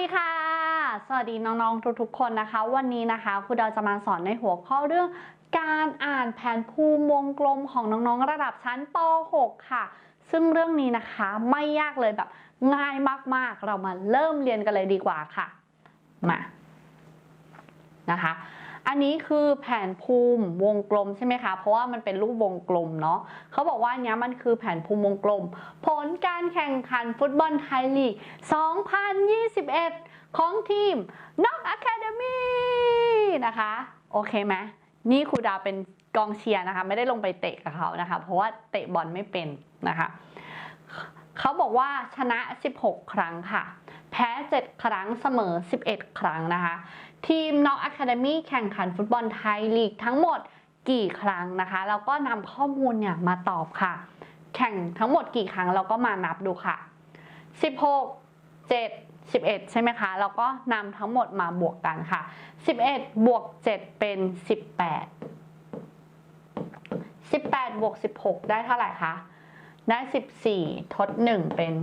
ดีค่ะ สวัสดีน้องๆทุกๆคนนะคะ วันนี้นะคะครูดาวจะมาสอนในหัวข้อเรื่อง การอ่านแผนภูมิวงกลมของน้องๆระดับชั้นป .6 ค่ะ ซึ่งเรื่องนี้นะคะไม่ยากเลยแบบง่ายมากๆ เรามาเริ่มเรียนกันเลยดีกว่าค่ะ มานะคะ อันนี้คือแผนภูมิวงกลมใช่ไหมคะ เพราะว่ามันเป็นรูปวงกลมเนาะเขาบอกว่าอันเนี้ยมันคือแผนภูมิวงกลม ผลการแข่งขันฟุตบอลไทยลีก 2021 ของทีม n o c Academy นะคะ โอเคไหมนี่ครูดาวเป็นกองเชียร์นะคะ ไม่ได้ลงไปเตะกับเขานะคะ เพราะว่าเตะบอลไม่เป็นนะคะ เขาบอกว่าชนะ 16 ครั้งค่ะ แพ้ 7 ครั้งเสมอ 11 ครั้งนะคะ ทีม n o c Academy แข่งขันฟุตบอลไทยลีกทั้งหมดกี่ครั้งนะคะ แล้วก็นำข้อมูลเนี่ยมาตอบค่ะ แข่งทั้งหมดกี่ครั้งเราก็มานับดูค่ะ 16 7 11 ใช่ไหมคะ แล้วก็นำทั้งหมดมาบวกกันค่ะ 11 บวก 7 เป็น 18 18 บวก 16 ได้เท่าไหร่คะ ได้ 14 ทด 1 เป็น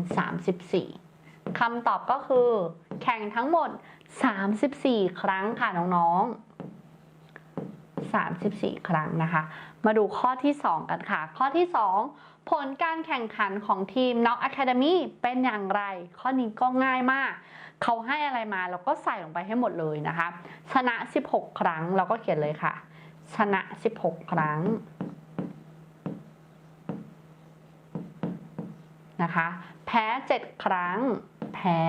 34 คำตอบก็คือ แข่งทั้งหมด 34 ครั้งค่ะน้องๆ 34 ครั้งนะคะ มาดูข้อที่ 2 กันค่ะ ข้อที่ 2 ผลการแข่งขันของทีม Knock Academy เป็นอย่างไร ข้อนี้ก็ง่ายมาก เขาให้อะไรมาเราก็ใส่ลงไปให้หมดเลยนะคะ ชนะ 16 ครั้งเราก็เขียนเลยค่ะ ชนะ 16 ครั้งนะคะ แพ้ 7 ครั้ง แพ้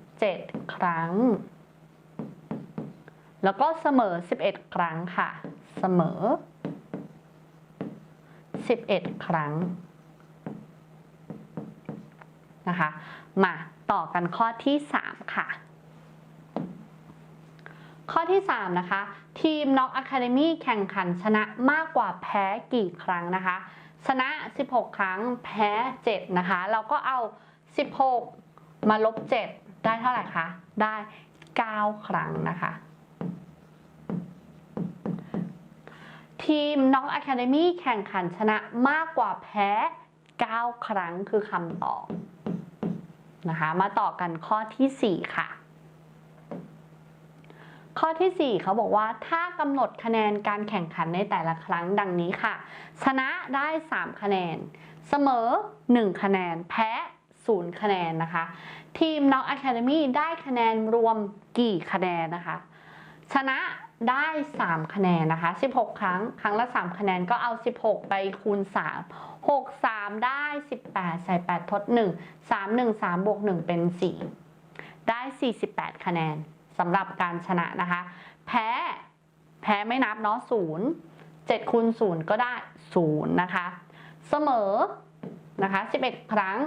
7ครั้ง แล้วก็เสมอ11ครั้งค่ะ เสมอ11ครั้งนะคะ มาต่อกันข้อที่3ค่ะข้อที่ 3 นะคะ ทีม Knock Academy แข่งขันชนะมากกว่าแพ้กี่ครั้งนะคะ ชนะ 16 ครั้งแพ้ 7 นะคะ เราก็เอา 16 มาลบ 7 ได้เท่าไหร่คะ ได้ 9 ครั้งนะคะ ทีม Knock Academy แข่งขันชนะมากกว่าแพ้ 9 ครั้งคือคำตอบนะคะ มาต่อกันข้อที่ 4 ค่ะข้อที่ 4 เขาบอกว่าถ้ากำหนดคะแนนการแข่งขันในแต่ละครั้งดังนี้ค่ะ ชนะได้ 3 คะแนน เสมอ 1 คะแนน แพ้ 0 คะแนนนะคะ ทีม Knock Academy ได้คะแนนรวมกี่คะแนนนะคะ ชนะได้ 3 คะแนนนะคะ 16 ครั้ง ครั้งละ 3 คะแนนก็เอา 16 ไปคูณ 3 6 3 ได้ 18 ใส่ 8 ทด 1 3 1 3บวก 1 เป็น 4 ได้ 48 คะแนนสำหรับการชนะนะคะ แพ้ แพ้ไม่นับเนาะ0 7คูณ0ก็ได้ 0 นะคะ เสมอนะคะ 11 ครั้ง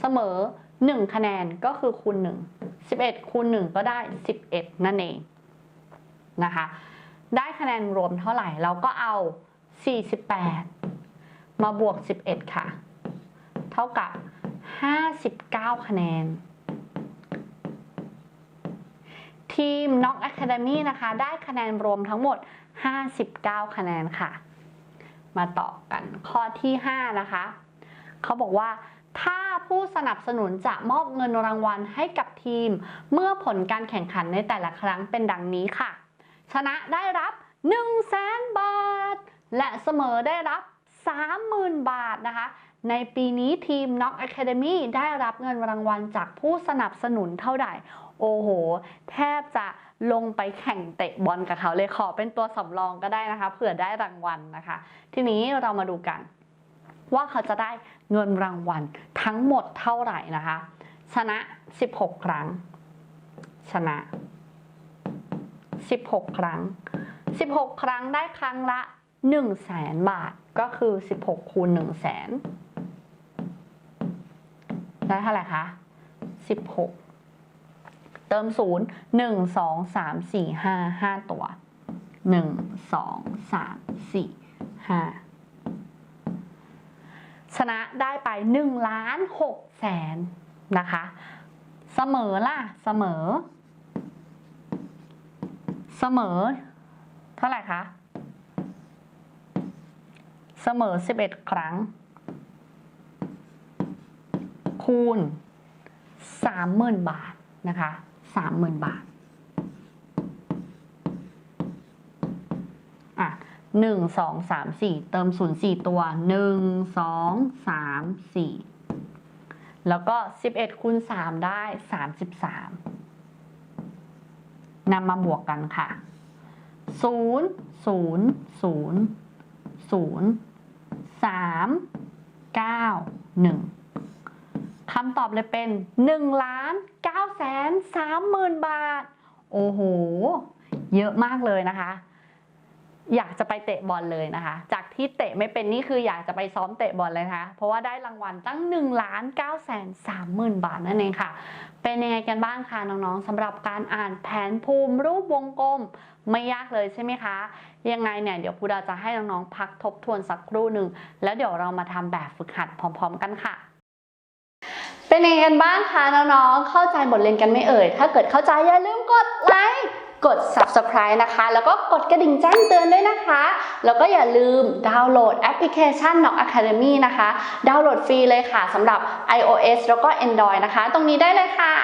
เสมอ 1 คะแนนก็คือคูณ 1 11 คูณ 1 ก็ได้ 11 นั่นเองนะคะ ได้คะแนนรวมเท่าไหร่ เราก็เอา 48 มาบวก 11 ค่ะ เท่ากับ 59 คะแนน ทีม Knock Academy นะคะ ได้คะแนนรวมทั้งหมด 59 คะแนนค่ะ มาต่อกันข้อที่ 5 นะคะ เขาบอกว่า ถ้าผู้สนับสนุนจะมอบเงินรางวัลให้กับทีม เมื่อผลการแข่งขันในแต่ละครั้งเป็นดังนี้ค่ะ ชนะได้รับ 1 0 0 0 0แสนบาท และเสมอได้รับ 30,000 บาทนะคะ ในปีนี้ทีม Knock Academy ได้รับเงินรางวัลจากผู้สนับสนุนเท่าไหร่ โอ้โห แทบจะลงไปแข่งเตะบอลกับเขาเลยขอเป็นตัวสำรองก็ได้นะคะ เผื่อได้รางวัลนะคะ ทีนี้เรามาดูกันว่าเขาจะได้ เงินรางวัลทั้งหมดเท่าไหร่นะคะ ชนะ 16 ครั้ง ชนะ 16 ครั้ง 16 ครั้งได้ครั้งละ1 0 0 0 0แสนบาทก็คือ 16 คูณ1 0 0 0 0แสนได้เท่าไหร่คะ16 เติม 0 1 2 3 4 5 5 ตัว 1 2 3 4 5 ชนะได้ไป1ล้าน6แสนนะคะ เสมอล่ะ เสมอ เสมอ เท่าไหร่คะ เสมอ 11 ครั้ง คูณ 30,000 บาทนะคะสามหมื่นบาท อะ หนึ่งสองสามสี่เติมศูนย์สี่ตัวหนึ่งสองสามสี่แล้วก็สิบเอ็ดคูณสามได้สามสิบสามนำมาบวกกันค่ะศูนย์ศูนย์ศูนย์ศูนย์สามเก้าหนึ่งคำตอบเลยเป็นหนึ่งล้านเก้าแสนสามหมื่นบาท โอ้โห เยอะมากเลยนะคะ อยากจะไปเตะบอลเลยนะคะ จากที่เตะไม่เป็นนี่คืออยากจะไปซ้อมเตะบอลเลยนะคะ เพราะว่าได้รางวัลตั้ง1ล้าน9แสน3หมื่นบาทนั่นเองค่ะ เป็นยังไงกันบ้างคะน้องๆสำหรับการอ่านแผนภูมิรูปวงกลมไม่ยากเลยใช่ไหมคะ ยังไงเนี่ยเดี๋ยวครูดาจะให้น้องๆพักทบทวนสักครู่หนึ่งแล้วเดี๋ยวเรามาทำแบบฝึกหัดพร้อม ๆ กันค่ะเป็นยังไงกันบ้างคะน้องๆ เข้าใจบทเรียนกันไม่เอ่ย ถ้าเกิดเข้าใจอย่าลืมกดไล กด subscribe นะคะ แล้วก็กดกระดิ่งแจ้งเตือนด้วยนะคะ แล้วก็อย่าลืมดาวน์โหลดแอปพลิเคชัน Knock Academy นะคะ ดาวน์โหลดฟรีเลยค่ะสำหรับ iOS แล้วก็ Android นะคะ ตรงนี้ได้เลยค่ะ